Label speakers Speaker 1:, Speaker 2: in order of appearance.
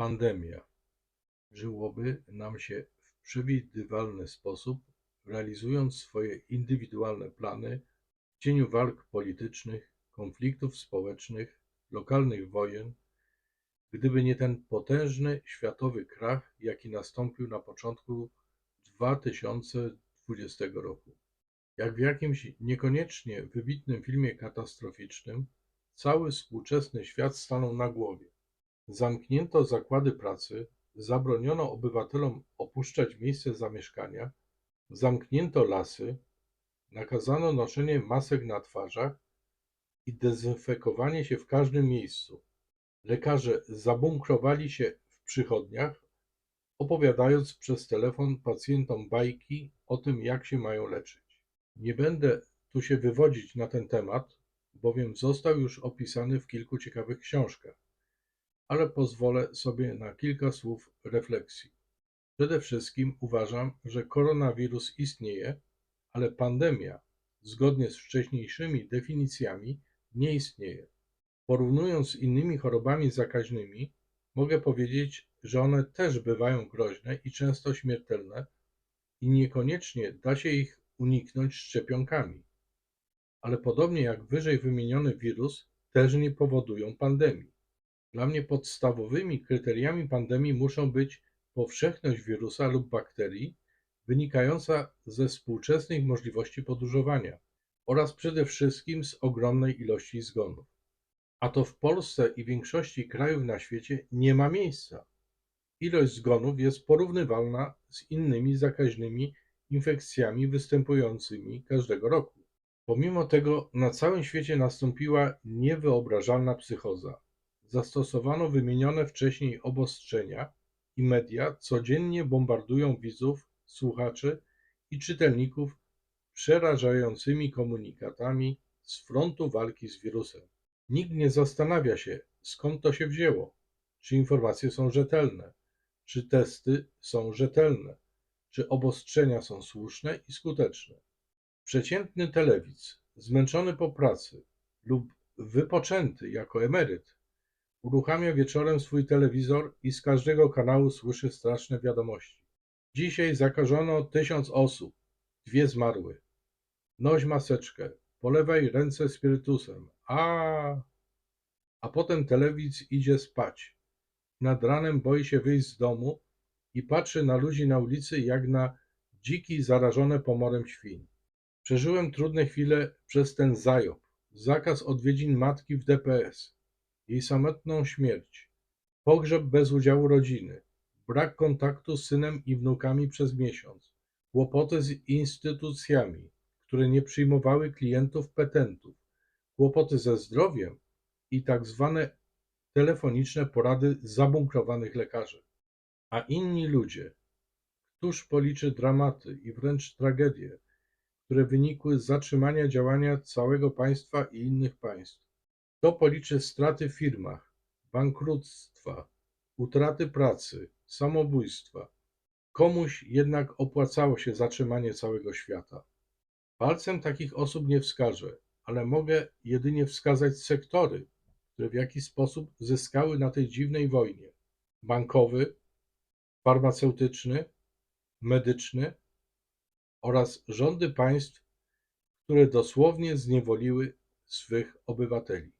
Speaker 1: Pandemia. Żyłoby nam się w przewidywalny sposób, realizując swoje indywidualne plany w cieniu walk politycznych, konfliktów społecznych, lokalnych wojen, gdyby nie ten potężny światowy krach, jaki nastąpił na początku 2020 roku. Jak w jakimś niekoniecznie wybitnym filmie katastroficznym, cały współczesny świat stanął na głowie. Zamknięto zakłady pracy, zabroniono obywatelom opuszczać miejsce zamieszkania, zamknięto lasy, nakazano noszenie masek na twarzach i dezynfekowanie się w każdym miejscu. Lekarze zabunkrowali się w przychodniach, opowiadając przez telefon pacjentom bajki o tym, jak się mają leczyć. Nie będę tu się wywodzić na ten temat, bowiem został już opisany w kilku ciekawych książkach, ale pozwolę sobie na kilka słów refleksji. Przede wszystkim uważam, że koronawirus istnieje, ale pandemia, zgodnie z wcześniejszymi definicjami, nie istnieje. Porównując z innymi chorobami zakaźnymi, mogę powiedzieć, że one też bywają groźne i często śmiertelne i niekoniecznie da się ich uniknąć szczepionkami. Ale podobnie jak wyżej wymieniony wirus, też nie powodują pandemii. Dla mnie podstawowymi kryteriami pandemii muszą być powszechność wirusa lub bakterii wynikająca ze współczesnych możliwości podróżowania oraz przede wszystkim z ogromnej ilości zgonów. A to w Polsce i większości krajów na świecie nie ma miejsca. Ilość zgonów jest porównywalna z innymi zakaźnymi infekcjami występującymi każdego roku. Pomimo tego na całym świecie nastąpiła niewyobrażalna psychoza. Zastosowano wymienione wcześniej obostrzenia i media codziennie bombardują widzów, słuchaczy i czytelników przerażającymi komunikatami z frontu walki z wirusem. Nikt nie zastanawia się, skąd to się wzięło, czy informacje są rzetelne, czy testy są rzetelne, czy obostrzenia są słuszne i skuteczne. Przeciętny telewidz, zmęczony po pracy lub wypoczęty jako emeryt, uruchamia wieczorem swój telewizor i z każdego kanału słyszy straszne wiadomości. Dzisiaj zakażono tysiąc osób, dwie zmarły. Noś maseczkę, polewaj ręce spirytusem. A, a potem telewidz idzie spać. Nad ranem boi się wyjść z domu i patrzy na ludzi na ulicy jak na dziki zarażone pomorem świń. Przeżyłem trudne chwile przez ten zajob, zakaz odwiedzin matki w DPS, jej samotną śmierć, pogrzeb bez udziału rodziny, brak kontaktu z synem i wnukami przez miesiąc, kłopoty z instytucjami, które nie przyjmowały klientów petentów, kłopoty ze zdrowiem i tak zwane telefoniczne porady zabunkrowanych lekarzy. A inni ludzie, któż policzy dramaty i wręcz tragedie, które wynikły z zatrzymania działania całego państwa i innych państw? Kto policzy straty w firmach, bankructwa, utraty pracy, samobójstwa? Komuś jednak opłacało się zatrzymanie całego świata. Palcem takich osób nie wskażę, ale mogę jedynie wskazać sektory, które w jakiś sposób zyskały na tej dziwnej wojnie: bankowy, farmaceutyczny, medyczny oraz rządy państw, które dosłownie zniewoliły swych obywateli.